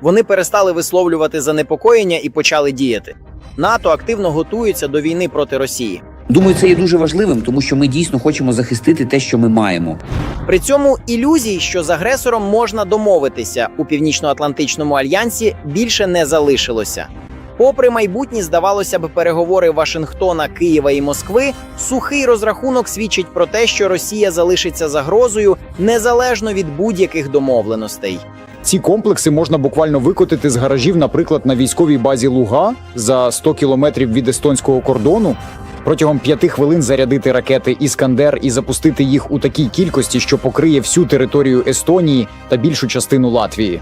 Вони перестали висловлювати занепокоєння і почали діяти. НАТО активно готується до війни проти Росії. Думаю, це є дуже важливим, тому що ми дійсно хочемо захистити те, що ми маємо. При цьому ілюзій, що з агресором можна домовитися у північно-атлантичному альянсі, більше не залишилося. Попри майбутні, здавалося б, переговори Вашингтона, Києва і Москви, сухий розрахунок свідчить про те, що Росія залишиться загрозою незалежно від будь-яких домовленостей. Ці комплекси можна буквально викотити з гаражів, наприклад, на військовій базі Луга за 100 кілометрів від естонського кордону. Протягом п'яти хвилин зарядити ракети Іскандер і запустити їх у такій кількості, що покриє всю територію Естонії та більшу частину Латвії.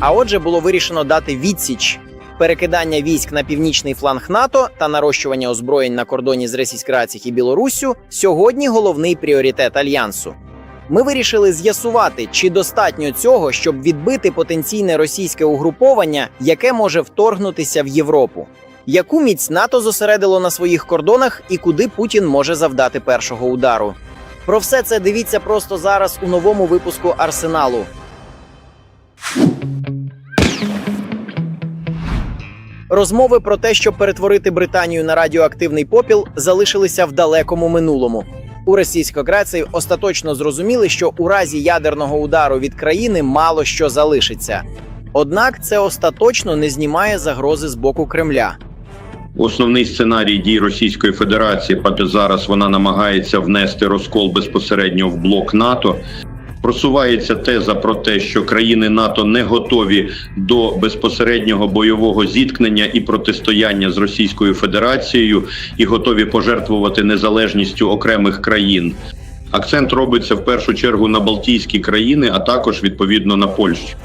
А отже, було вирішено дати відсіч перекидання військ на північний фланг НАТО та нарощування озброєнь на кордоні з Російською Рацією і Білоруссю сьогодні головний пріоритет альянсу. Ми вирішили з'ясувати, чи достатньо цього, щоб відбити потенційне російське угруповання, яке може вторгнутися в Європу. Яку міць НАТО зосередило на своїх кордонах і куди Путін може завдати першого удару? Про все це дивіться просто зараз у новому випуску Арсеналу. Розмови про те, щоб перетворити Британію на радіоактивний попіл, залишилися в далекому минулому. У Російській Федерації остаточно зрозуміли, що у разі ядерного удару від країни мало що залишиться. Однак це остаточно не знімає загрози з боку Кремля. Основний сценарій дій Російської Федерації, адже зараз вона намагається внести розкол безпосередньо в блок НАТО. Просувається теза про те, що країни НАТО не готові до безпосереднього бойового зіткнення і протистояння з Російською Федерацією і готові пожертвувати незалежністю окремих країн. Акцент робиться в першу чергу на Балтійські країни, а також відповідно на Польщу.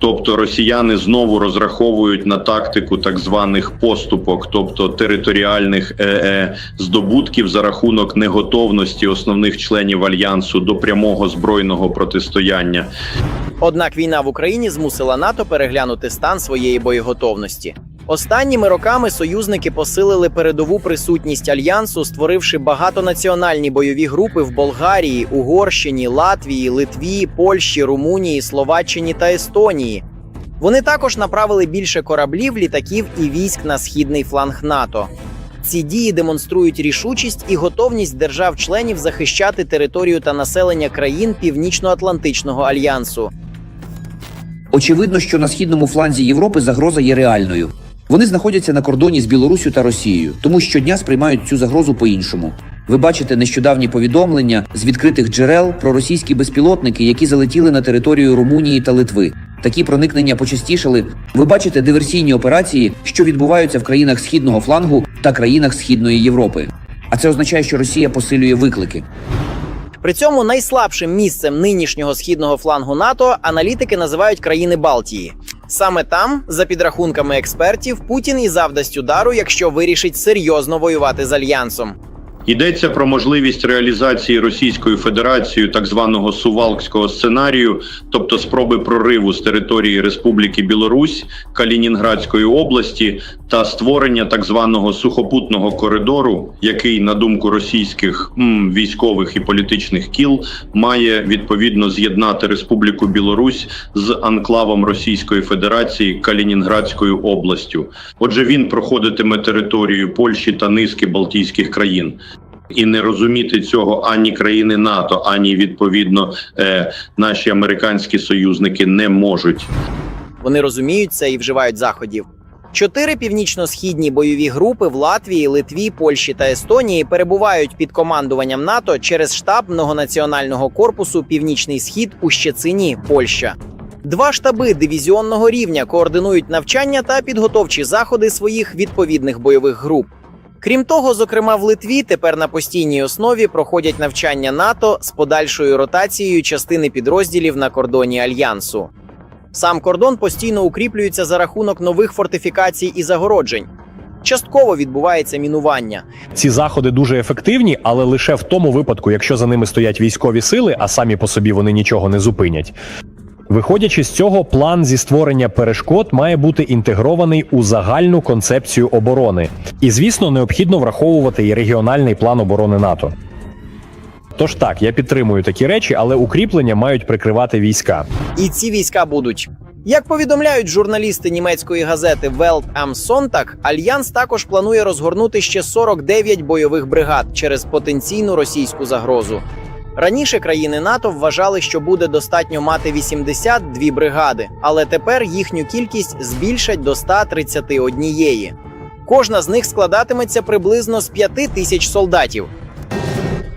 Тобто росіяни знову розраховують на тактику так званих поступок, тобто територіальних е-е, здобутків за рахунок неготовності основних членів альянсу до прямого збройного протистояння. Однак війна в Україні змусила НАТО переглянути стан своєї боєготовності. Останніми роками союзники посилили передову присутність альянсу, створивши багатонаціональні бойові групи в Болгарії, Угорщині, Латвії, Литві, Польщі, Румунії, Словаччині та Естонії. Вони також направили більше кораблів, літаків і військ на східний фланг НАТО. Ці дії демонструють рішучість і готовність держав-членів захищати територію та населення країн Північно-Атлантичного альянсу. Очевидно, що на східному фланзі Європи загроза є реальною. Вони знаходяться на кордоні з Білоруссю та Росією, тому щодня сприймають цю загрозу по-іншому. Ви бачите нещодавні повідомлення з відкритих джерел про російські безпілотники, які залетіли на територію Румунії та Литви. Такі проникнення почастішали. Ви бачите диверсійні операції, що відбуваються в країнах східного флангу та країнах Східної Європи. А це означає, що Росія посилює виклики. При цьому найслабшим місцем нинішнього східного флангу НАТО аналітики називають країни Балтії. Саме там, за підрахунками експертів, Путін і завдасть удару, якщо вирішить серйозно воювати з альянсом. Йдеться про можливість реалізації Російською Федерацією так званого сувалкського сценарію, тобто спроби прориву з території Республіки Білорусь, Калінінградської області та створення так званого сухопутного коридору, який, на думку російських м, військових і політичних кіл, має відповідно з'єднати Республіку Білорусь з анклавом Російської Федерації Калінінградською областю. Отже, він проходитиме територію Польщі та низки Балтійських країн. І не розуміти цього ані країни НАТО, ані відповідно е, наші американські союзники не можуть. Вони розуміють це і вживають заходів. Чотири північно-східні бойові групи в Латвії, Литві, Польщі та Естонії перебувають під командуванням НАТО через штаб многонаціонального корпусу Північний Схід у Щецині, Польща. Два штаби дивізіонного рівня координують навчання та підготовчі заходи своїх відповідних бойових груп. Крім того, зокрема в Литві тепер на постійній основі проходять навчання НАТО з подальшою ротацією частини підрозділів на кордоні альянсу. Сам кордон постійно укріплюється за рахунок нових фортифікацій і загороджень. Частково відбувається мінування. Ці заходи дуже ефективні, але лише в тому випадку, якщо за ними стоять військові сили, а самі по собі вони нічого не зупинять. Виходячи з цього, план зі створення перешкод має бути інтегрований у загальну концепцію оборони. І, звісно, необхідно враховувати і регіональний план оборони НАТО. Тож так, я підтримую такі речі, але укріплення мають прикривати війська. І ці війська будуть. Як повідомляють журналісти німецької газети Welt am Sonntag, альянс також планує розгорнути ще 49 бойових бригад через потенційну російську загрозу. Раніше країни НАТО вважали, що буде достатньо мати 82 бригади, але тепер їхню кількість збільшать до 131. Кожна з них складатиметься приблизно з 5 тисяч солдатів.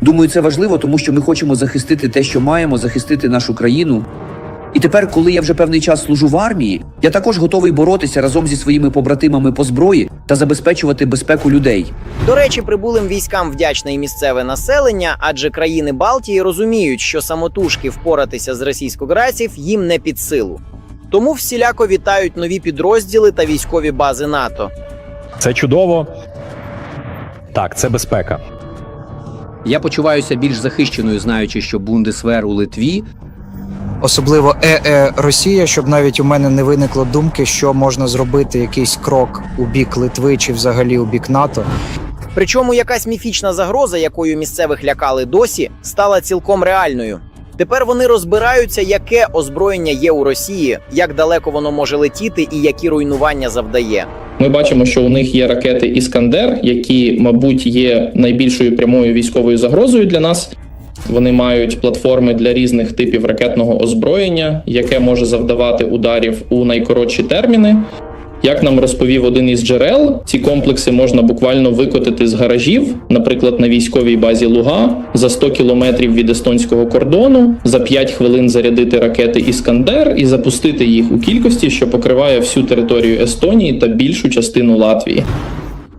Думаю, це важливо, тому що ми хочемо захистити те, що маємо, захистити нашу країну. І тепер, коли я вже певний час служу в армії, я також готовий боротися разом зі своїми побратимами по зброї та забезпечувати безпеку людей. До речі, прибулим військам вдячне і місцеве населення, адже країни Балтії розуміють, що самотужки впоратися з російськограців їм не під силу. Тому всіляко вітають нові підрозділи та військові бази НАТО. Це чудово. Так, це безпека. Я почуваюся більш захищеною, знаючи, що Бундесвер у Литві особливо ЕЕ Росія, щоб навіть у мене не виникло думки, що можна зробити якийсь крок у бік Литви чи взагалі у бік НАТО. Причому якась міфічна загроза, якою місцевих лякали досі, стала цілком реальною. Тепер вони розбираються, яке озброєння є у Росії, як далеко воно може летіти і які руйнування завдає. Ми бачимо, що у них є ракети Іскандер, які, мабуть, є найбільшою прямою військовою загрозою для нас. Вони мають платформи для різних типів ракетного озброєння, яке може завдавати ударів у найкоротші терміни. Як нам розповів один із джерел, ці комплекси можна буквально викотити з гаражів, наприклад, на військовій базі Луга за 100 кілометрів від естонського кордону, за 5 хвилин зарядити ракети Іскандер і запустити їх у кількості, що покриває всю територію Естонії та більшу частину Латвії.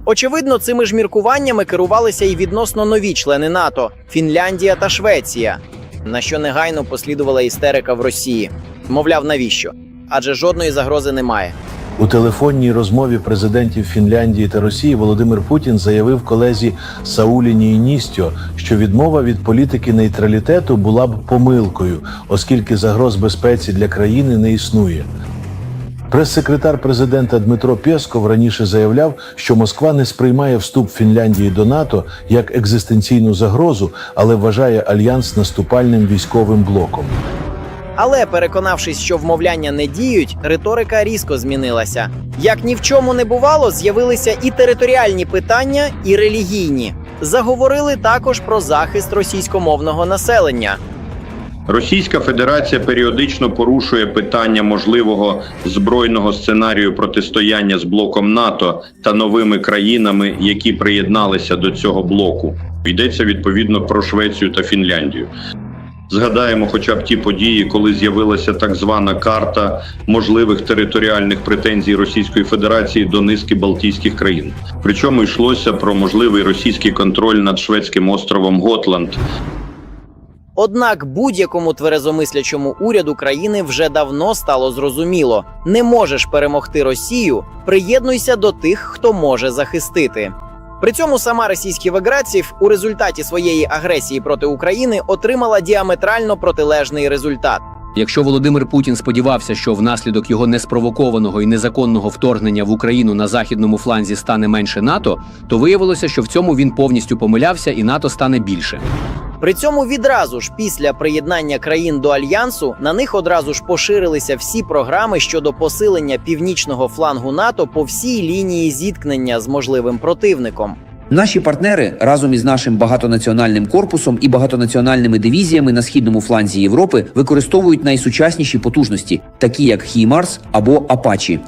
Очевидно, цими ж міркуваннями керувалися і відносно нові члени НАТО Фінляндія та Швеція, на що негайно послідувала істерика в Росії. Мовляв, навіщо? Адже жодної загрози немає. У телефонній розмові президентів Фінляндії та Росії Володимир Путін заявив колезі Саулі Нійністьо, що відмова від політики нейтралітету була б помилкою, оскільки загроз безпеці для країни не існує. Прес-секретар президента Дмитро Пєсков раніше заявляв, що Москва не сприймає вступ Фінляндії до НАТО як екзистенційну загрозу, але вважає альянс наступальним військовим блоком. Але переконавшись, що вмовляння не діють, риторика різко змінилася. Як ні в чому не бувало, з'явилися і територіальні питання, і релігійні. Заговорили також про захист російськомовного населення. Російська Федерація періодично порушує питання можливого збройного сценарію протистояння з блоком НАТО та новими країнами, які приєдналися до цього блоку. Йдеться відповідно про Швецію та Фінляндію. Згадаємо, хоча б ті події, коли з'явилася так звана карта можливих територіальних претензій Російської Федерації до низки Балтійських країн. Причому йшлося про можливий російський контроль над шведським островом Готланд, Однак будь-якому тверезомислячому уряду країни вже давно стало зрозуміло: не можеш перемогти Росію, приєднуйся до тих, хто може захистити. При цьому сама Російська виграців у результаті своєї агресії проти України отримала діаметрально протилежний результат. Якщо Володимир Путін сподівався, що внаслідок його неспровокованого і незаконного вторгнення в Україну на західному фланзі стане менше НАТО, то виявилося, що в цьому він повністю помилявся, і НАТО стане більше. При цьому відразу ж після приєднання країн до альянсу на них одразу ж поширилися всі програми щодо посилення північного флангу НАТО по всій лінії зіткнення з можливим противником. Наші партнери разом із нашим багатонаціональним корпусом і багатонаціональними дивізіями на східному фланзі Європи використовують найсучасніші потужності, такі як Хімарс або Апачі.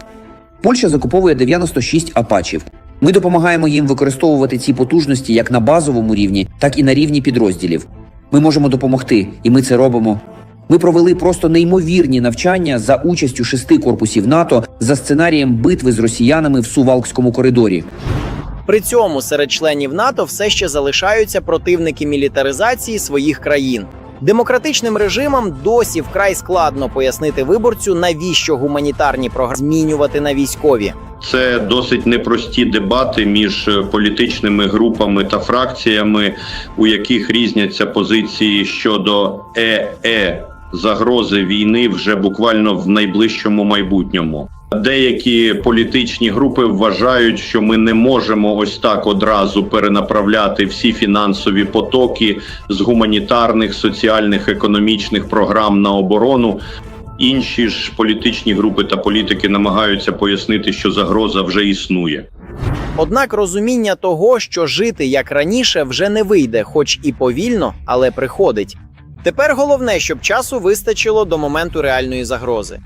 Польща закуповує 96 апачів. Ми допомагаємо їм використовувати ці потужності як на базовому рівні, так і на рівні підрозділів. Ми можемо допомогти, і ми це робимо. Ми провели просто неймовірні навчання за участю шести корпусів НАТО за сценарієм битви з росіянами в Сувалкському коридорі. При цьому серед членів НАТО все ще залишаються противники мілітаризації своїх країн. Демократичним режимам досі вкрай складно пояснити виборцю, навіщо гуманітарні програми змінювати на військові. Це досить непрості дебати між е, політичними групами та фракціями, у яких різняться позиції щодо ЕЕ загрози війни вже буквально в найближчому майбутньому. Деякі політичні групи вважають, що ми не можемо ось так одразу перенаправляти всі фінансові потоки з гуманітарних, соціальних, економічних програм на оборону. Інші ж політичні групи та політики намагаються пояснити, що загроза вже існує. Однак розуміння того, що жити як раніше, вже не вийде, хоч і повільно, але приходить. Тепер головне, щоб часу вистачило до моменту реальної загрози.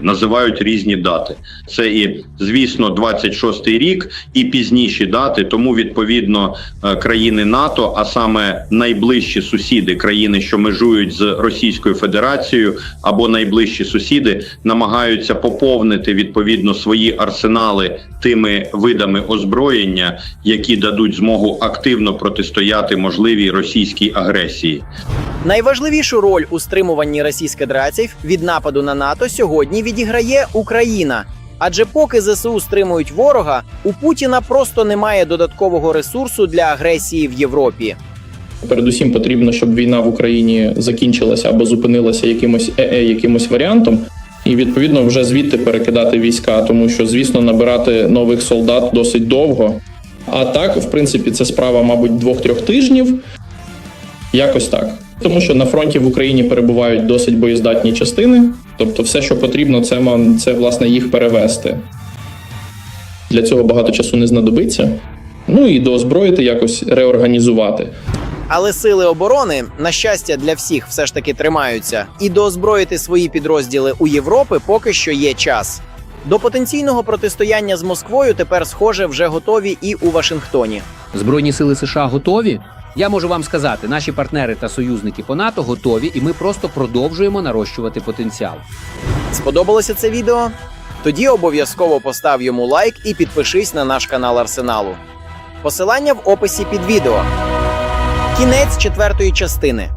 називають різні дати. Це і звісно 26-й рік, і пізніші дати. Тому відповідно е, країни НАТО, а саме найближчі сусіди, країни, що межують з Російською Федерацією, або найближчі сусіди, намагаються поповнити відповідно свої арсенали тими видами озброєння, які дадуть змогу активно протистояти можливій російській агресії. Найважливішу роль у стримуванні російських від нападу на НАТО сьогодні відіграє Україна. Адже поки ЗСУ стримують ворога, у Путіна просто немає додаткового ресурсу для агресії в Європі. Передусім потрібно, щоб війна в Україні закінчилася або зупинилася якимось ЕЕ, якимось варіантом, і відповідно вже звідти перекидати війська, тому що, звісно, набирати нових солдат досить довго. А так, в принципі, це справа, мабуть, двох-трьох тижнів. Якось так. Тому що на фронті в Україні перебувають досить боєздатні частини. Тобто, все, що потрібно, це, це власне їх перевести. Для цього багато часу не знадобиться. Ну і доозброїти, якось реорганізувати. Але сили оборони, на щастя, для всіх все ж таки тримаються, і доозброїти свої підрозділи у Європи поки що є час. До потенційного протистояння з Москвою тепер, схоже, вже готові і у Вашингтоні. Збройні сили США готові. Я можу вам сказати, наші партнери та союзники по НАТО готові, і ми просто продовжуємо нарощувати потенціал. Сподобалося це відео? Тоді обов'язково постав йому лайк і підпишись на наш канал Арсеналу. Посилання в описі під відео. Кінець четвертої частини.